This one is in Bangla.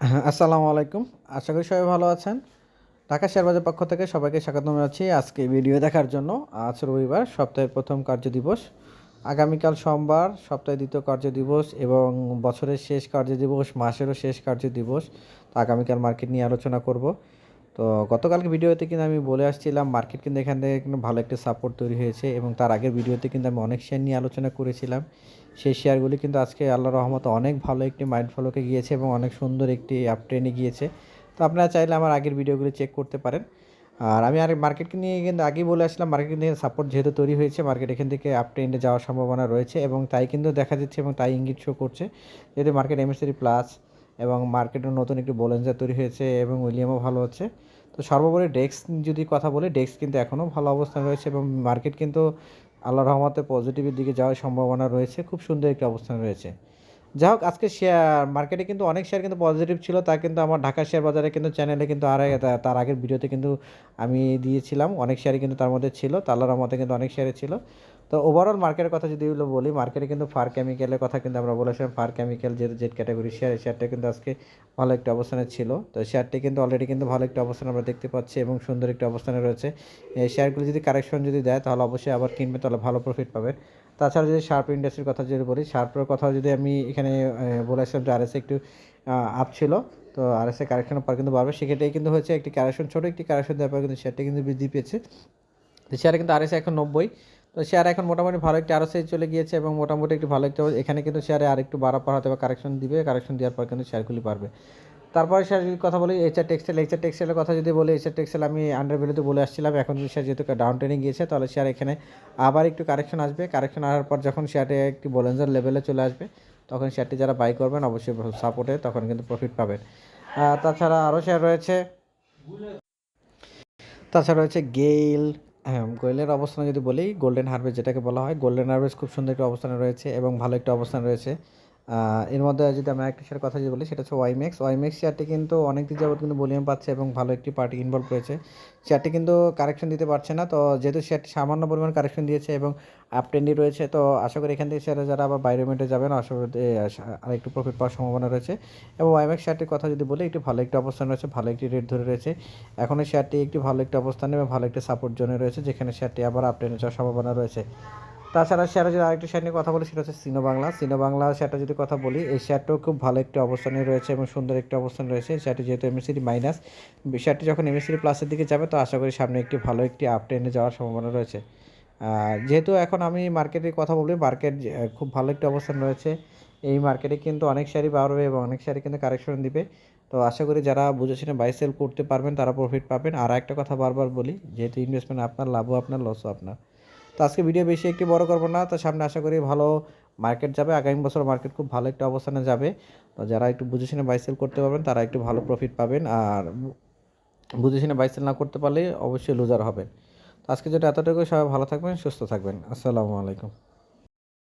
হ্যাঁ, আসসালামু আলাইকুম। আশা করি সবাই ভালো আছেন। ঢাকা শেয়ারবাজার পক্ষ থেকে সবাইকে স্বাগত জানাচ্ছি আজকে ভিডিও দেখার জন্য। আজ রবিবার সপ্তাহের প্রথম কার্য দিবস। আগামীকাল সোমবার সপ্তাহে দ্বিতীয় কার্য দিবস এবং বছরের শেষ কার্য দিবস মাসেরও শেষ কার্য দিবস। তো আগামীকাল মার্কেট নিয়ে আলোচনা করব। তো গতকালকে ভিডিওতে কিন্তু আমি বলে আসছিলাম মার্কেট কিন্তু এখান থেকে কিন্তু ভালো একটা সাপোর্ট তৈরি হয়েছে এবং তার আগের ভিডিওতে কিন্তু আমি অনেক শেয়ার নিয়ে আলোচনা করেছিলাম। সেই শেয়ারগুলি কিন্তু আজকে আল্লাহ রহমতে অনেক ভালো একটি মাইন্ড ফলোকে গিয়েছে এবং অনেক সুন্দর একটি আপ ট্রেনে গিয়েছে। তো আপনারা চাইলে আমার আগের ভিডিওগুলি চেক করতে পারেন। আর আমি আর মার্কেটকে নিয়ে কিন্তু আগেই বলে আসলাম মার্কেট নিয়ে সাপোর্ট যেহেতু তৈরি হয়েছে মার্কেট এখান থেকে আপ ট্রেন্ডে যাওয়ার সম্ভাবনা রয়েছে এবং তাই কিন্তু দেখা যাচ্ছে এবং তাই ইঙ্গিত শো করছে। যেহেতু মার্কেট এমএসসি প্লাস এবং মার্কেটের নতুন একটি বোলেঞ্জার তৈরি হয়েছে এবং উইলিয়ামও ভালো হচ্ছে তো সর্বোপরি ডেক্স যদি কথা বলি, ডেক্স কিন্তু এখনও ভালো অবস্থান রয়েছে এবং মার্কেট কিন্তু আল্লাহ রহমতে পজিটিভের দিকে যাওয়ার সম্ভাবনা রয়েছে। খুব সুন্দর একটি অবস্থান রয়েছে। যাই হোক, আজকে শেয়ার মার্কেটে কিন্তু অনেক শেয়ার কিন্তু পজিটিভ ছিল, তা কিন্তু আমার ঢাকা শেয়ার বাজারে কিন্তু চ্যানেলে কিন্তু আর তার আগের ভিডিওতে কিন্তু আমি দিয়েছিলাম, অনেক শেয়ারই কিন্তু তার মধ্যে ছিল তালার রহমতে কিন্তু অনেক শেয়ারে ছিল। তো ওভারঅল মার্কেটের কথা যদি বলি মার্কেটে কিন্তু ফার কেমিক্যালের কথা কিন্তু আমরা বলেছিলাম ফার কেমিক্যাল যে জেড ক্যাটাগরি শেয়ার এই শেয়ারটা কিন্তু আজকে ভালো একটা অবস্থানে ছিল। তো শেয়ারটি কিন্তু অলরেডি কিন্তু ভালো একটা অবস্থান আমরা দেখতে পাচ্ছি এবং সুন্দর একটা অবস্থানে রয়েছে। এই শেয়ারগুলো যদি কারেকশন যদি দেয়, তাহলে অবশ্যই আবার কিনবে, তাহলে ভালো প্রফিট পাবেন তাছাড়া যদি শার্প ইন্ডাস্ট্রির কথা যদি বলি শার্পের কথা যদি আমি এখানে বলেছিলাম যে আরএসএ একটু আপ ছিল, তো আরএসএ কারেকশনের পর কিন্তু বাড়বে। সেক্ষেত্রেই কিন্তু হয়েছে একটি কারেকশন ছোটো একটি কারেকশন দেওয়ার পর কিন্তু শেয়ারটি কিন্তু বৃদ্ধি পেয়েছে। তো শেয়ারে কিন্তু আরএসএ এখন নব্বই। তো শেয়ার এখন মোটামুটি ভালো একটি আরও চলে গিয়েছে এবং মোটামুটি একটু ভালো একটা, এখানে কিন্তু শেয়ারে আর একটু বাড়া পাড়াতে বা কারেকশন দিবে। কারেকশন দেওয়ার পর কিন্তু শেয়ারগুলি পারবে তারপরে শেয়ার যদি কথা বলি এইচআর টেক্সটাইল এইচআর টেক্সটাইলের কথা যদি বলি এইচআর টেক্সটাইল আমি আন্ডার ভ্যালুতে বলে আসছিলাম। এখন স্যার যেহেতু ডাউন ট্রেনে গিয়েছে, তাহলে স্যার এখানে আবার একটু কারেকশন আসবে। কারেকশন আসার পর যখন শেয়ারটি একটি বোলেন্সার লেভেলে চলে আসবে, তখন শেয়ারটি যারা বাই করবেন, অবশ্যই সাপোর্টে তখন কিন্তু প্রফিট পাবেন। তাছাড়া আরও শেয়ার রয়েছে, তাছাড়া রয়েছে গেইল। হ্যাঁ গোয়েলের অবস্থানে যদি বলি গোল্ডেন হারভেস্ট যেটাকে বলা হয় গোল্ডেন হারভেস্ট খুব সুন্দর একটা অবস্থানে রয়েছে এবং ভালো একটা অবস্থান রয়েছে। এর মধ্যে যদি আমি একটা শেয়ার কথা যদি বলি, সেটা হচ্ছে ওয়াইমেক্স ওয়াইমেক্স শেয়ারটি কিন্তু অনেক দিন যাবত কিন্তু ভলিউম পাচ্ছে এবং ভালো একটি পার্টি ইনভলভ রয়েছে। শেয়ারটি কিন্তু কারেকশন দিতে পারছে না। তো যেহেতু শেয়ারটি সামান্য পরিমাণ কারেকশন দিয়েছে এবং আপ ট্রেন্ডি রয়েছে, তো আশা করি এখান থেকে শেয়ারে যারা আবার বাইরে মেটে যাবেন, আশা করি আর একটু প্রফিট পাওয়ার সম্ভাবনা রয়েছে। এবং ওয়াইমেক্স শেয়ারটির কথা যদি বলি, একটু ভালো একটি অবস্থান রয়েছে, ভালো একটি রেট ধরে রয়েছে। এখনও শেয়ারটি একটি ভালো একটি অবস্থানে এবং ভালো একটি সাপোর্ট জোনে রয়েছে, যেখানে শেয়ারটি আবার আপ ট্রেনে যাওয়ার সম্ভাবনা রয়েছে। তাছাড়া শেয়ারে যদি আরেকটি শেয়ার নিয়ে কথা বলি সেটা হচ্ছে সিনো বাংলা সিনো বাংলা শেয়ারটা যদি কথা বলি, এই শেয়ারটাও খুব ভালো একটি অবস্থানে রয়েছে এবং সুন্দর একটি অবস্থান রয়েছে। শেয়ারটি যেহেতু এমএসিডি মাইনাস শেয়ারটি যখন এমএসিডি প্লাসের দিকে যাবে, তো আশা করি সামনে একটি ভালো একটি আপ ট্রেনে যাওয়ার সম্ভাবনা রয়েছে। যেহেতু এখন আমি মার্কেটের কথা বলি মার্কেট খুব ভালো একটি অবস্থান রয়েছে। এই মার্কেটে কিন্তু অনেক শেয়ারই বাড়বে এবং অনেক শেয়ারই কিন্তু কারেকশন দিবে। তো আশা করি যারা বুঝে শুনে বাই সেল করতে পারবেন, তারা প্রফিট পাবেন। আর একটা কথা বারবার বলি, যেহেতু ইনভেস্টমেন্ট আপনার, লাভও আপনার লসও আপনার। তো আজকে ভিডিও বেশি একটি বড় করব না। তো সামনে আশা করি ভালো মার্কেট যাবে। আগামী বছর মার্কেট খুব ভালো একটা অবস্থানে যাবে। তো যারা একটু বুঝে শুনে বাইসেল করতে পারবেন, তারা একটু ভালো প্রফিট পাবেন। আর বুঝে শুনে বাইসেল না করতে পারলে অবশ্যই লুজার হবেন। তো আজকে যেটা এতটুকু সবাই ভালো থাকবেন, সুস্থ থাকবেন। আসসালামু আলাইকুম।